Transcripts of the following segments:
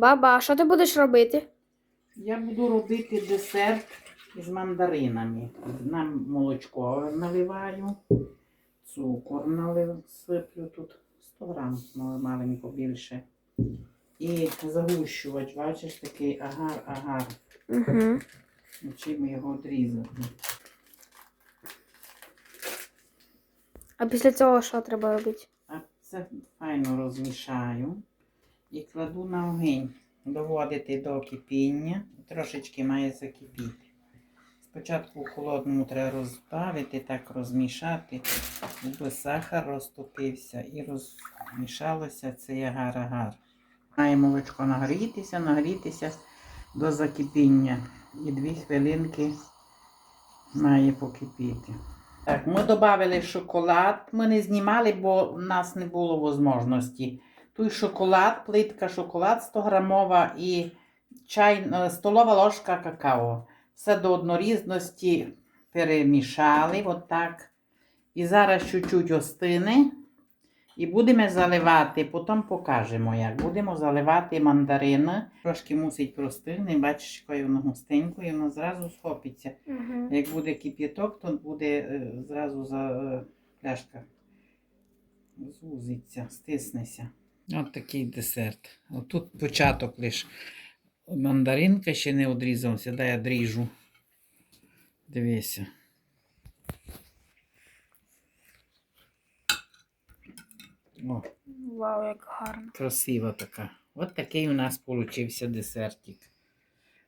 Баба, а що ти будеш робити? Я буду робити десерт із мандаринами. На молочко наливаю, цукор налив, сиплю тут 100 грам, маленько більше. І загущувач, бачиш, такий агар-агар. Угу. Чим його відрізати. А після цього що треба робити? А це файно розмішаю і кладу на огонь. Доводити до кипіння. Трошечки має закипіти. Спочатку в холодному треба розбавити, так розмішати, щоб сахар розтопився і розмішалося цей агар-агар. Має молочко нагрітися, нагрітися до закипіння. І дві хвилинки має покипіти. Так, ми додали шоколад. Ми не знімали, бо в нас не було можливості. Тут шоколад, плитка шоколад 100 грамова і чай, е, столова ложка какао. Все до однорідності перемішали отак. І зараз чуть-чуть остине. І будемо заливати, потім покажемо, як. Будемо заливати мандарини. Трошки мусить простигне, бачиш, якою воно густенько, і воно зразу схопиться. Угу. Як буде кип'яток, то буде е, зразу за е, пляшка зузиться, стиснеться. От такий десерт. Тут початок лиш. Мандаринка ще не одрізався, дай я дріжу. Дивися. О, Вау, як гарно. красива така. От такий у нас получився десертик.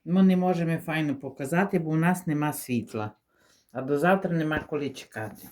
Ми не можемо файно показати, бо у нас нема світла. А до завтра нема коли чекати.